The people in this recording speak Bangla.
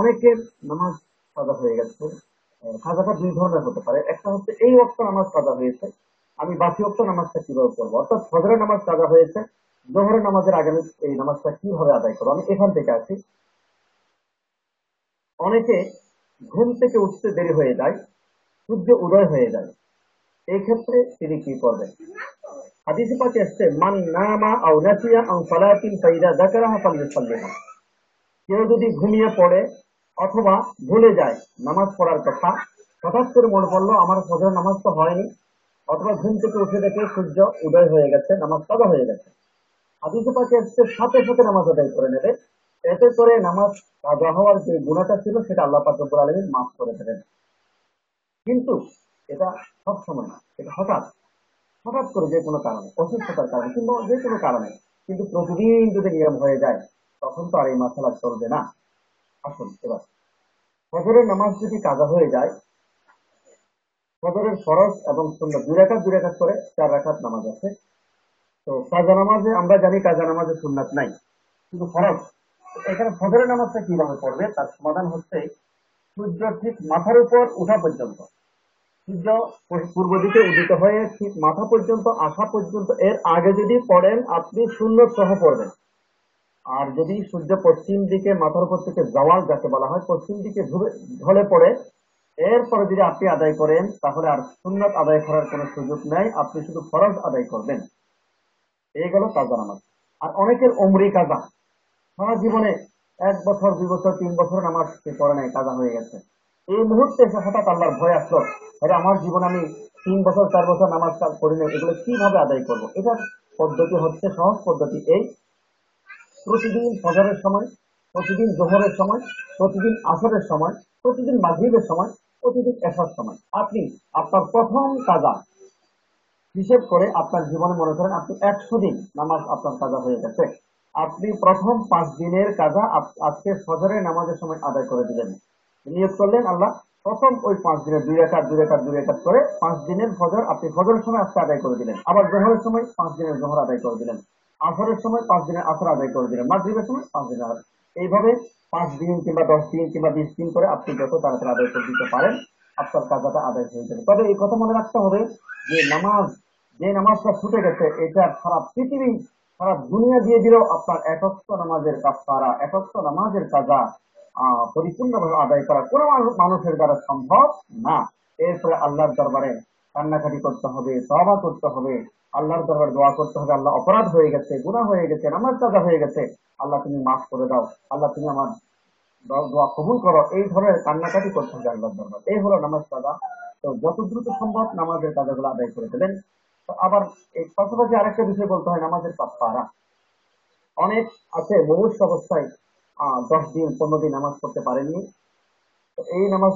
অনেকের নামাজ কাজা হয়ে গেছে। কাজাটা দুই ধরনের হতে পারে। একটা হচ্ছে, এই অক্ত নামাজ কাজা হয়েছে, আমি বাকি অক্ত নামাজটা কীভাবে করব অর্থাৎ ফজরের নামাজ কাজা হয়েছে, জোহরের নামাজের আগে এই নামাজটা কীভাবে আদায় করব? আমি এখান থেকে আসি। অনেকে ঘুম থেকে উঠতে দেরি হয়ে যায়, সূর্য উদয় হয়ে যায়। এই ক্ষেত্রে তিনি কি করবেন? হাদিসে পাকে আসছে, মান নামা আও নাসিয়া আও সালাতিন ফাইদা যাকারাহা ফালইসাল্লিহা কেউ যদি ঘুমিয়ে পড়ে অথবা ভুলে যায় নামাজ পড়ার কথা, হঠাৎ করে মনে পড়ল আমার ফজর নামাজ তো হয়নি, অথবা ঘুম থেকে উঠে দেখে সূর্য উদয় হয়ে গেছে, নামাজ কাজা হয়ে গেছে। হাদিসে আসছে সাথে সাথে নামাজ আদায় করে নেবে। এতে করে নামাজ কাজা হওয়ার যে গুণাটা ছিল, সেটা আল্লাহ পাক রব্বুল আলামিন মাফ করে দেবেন। কিন্তু এটা সব সময় না, এটা হঠাৎ হঠাৎ করে যে কোনো কারণে, অসুস্থতার কারণে কিংবা যে কোনো কারণে, কিন্তু প্রতিদিন যদি নিয়ম হয়ে যায় তখন তো আর এই মাসালা চলবে না। আসুন, এবার। ফজরের নামাজ যদি কাজা হয়ে যায়, ফজরের ফরজ এবং সুন্নাত দুই রাকাত দুই রাকাত করে চার রাকাত নামাজ আছে। তো কাজা নামাজে, আমরা জানি কাজা নামাজে সুন্নাত নাই। শুধু ফরজ, এখানে ফজরের নামাজটা কীভাবে পড়বে? তার সমাধান হচ্ছে সূর্য ঠিক মাথার উপর উঠা পর্যন্ত। সূর্য পূর্ব দিকে উদিত হয়ে ঠিক মাথা পর্যন্ত, আসা পর্যন্ত, এর আগে যদি পড়েন, আপনি শূন্য সহ পড়বেন। আর যদি সূর্য পশ্চিম দিকে, মাথার উপর থেকে জওয়াল যাকে বলা হয়, পশ্চিম দিকে ঢলে পড়ে, এরপরে যদি আপনি আদায় করেন, তাহলে আর সুন্নত আদায় করার কোনো সুযোগ নাই। আপনি শুধু ফরজ আদায় করবেন। এই গেল কাজা নামাজ। আর অনেকের অমরি কাজা। সারা জীবনে এক বছর, দুই বছর, তিন বছর নামাজ সে পড়ে নাই, কাজা হয়ে গেছে। এই মুহূর্তে এসে হঠাৎ আল্লাহর ভয় আসলো। আরে, আমার জীবন আমি তিন বছর, চার বছর নামাজ করি নাই, এগুলো কীভাবে আদায় করব? এটার পদ্ধতি হচ্ছে সহজ পদ্ধতি এই প্রতিদিন ফজরের সময়, প্রতিদিন জোহরের সময়, প্রতিদিন আসরের সময়, প্রতিদিন মাগরিবের সময়, প্রতিদিন এসার সময়। আপনি আপনার প্রথম কাজা হিসেব করে আপনার জীবনে মনে করেন আপনি একশো দিন নামাজ আপনার কাজা হয়ে গেছে। আপনি প্রথম পাঁচ দিনের কাজা আজকে ফজরের নামাজের সময় আদায় করে দিলেন। নিয়োগ করলেন আল্লাহ, প্রথম ওই পাঁচ দিনের দুই রেখাত দুই রেখাত দুই রেখাত করে পাঁচ দিনের ফজর আপনি ফজরের সময় আজকে আদায় করে দিলেন। আবার জোহরের সময় পাঁচ দিনের জোহর আদায় করে দিলেন। আসরের সময় পাঁচ দিনের আসর আদায় করে দিলেন। মাগরিবের সময় পাঁচ দিনের আদায়। এইভাবে পাঁচ দিন কিংবা দশ দিন কিংবা বিশ দিন করে আপনি যত তাড়াতাড়ি আদায় করে দিতে পারেন, আপনার কাজাটা আদায় হয়ে যাবে। তবে এই কথা মনে রাখতে হবে যে নামাজ, যে নামাজটা ছুটে গেছে, এটা সারা পৃথিবী, সারা দুনিয়া দিয়ে দিলেও আপনার একত্র নামাজের কাফারা একত্র নামাজের কাজা পরিপূর্ণভাবে আদায় করা কোনো মানুষের দ্বারা সম্ভব না। এরপরে আল্লাহর দরবারে কান্নাকাটি করতে হবে তবা করতে হবে, আল্লাহর দরবারে দোয়া করতে হবে, আল্লাহ অপরাধ হয়ে গেছে, গুনাহ হয়ে গেছে, নামাজ কাজা হয়ে গেছে, আল্লাহ তুমি মাফ করে দাও, আল্লাহ তুমি আমার দোয়া কবুল করো, এই ধরনের কান্নাকাটি করতে হবে আল্লাহর দরবার। এই হলো নামাজ কাজা। তো যত দ্রুত সম্ভব নামাজের কাজাগুলো আদায় করে দেবেন তো আবার এই পাশাপাশি আরেকটা বিষয় বলতে হয়, নামাজের কাফারা অনেক আছে মুমূর্ষ অবস্থায়, আহ, দশ দিন, পনেরো দিন নামাজ পড়তে পারেননি তো এই নামাজ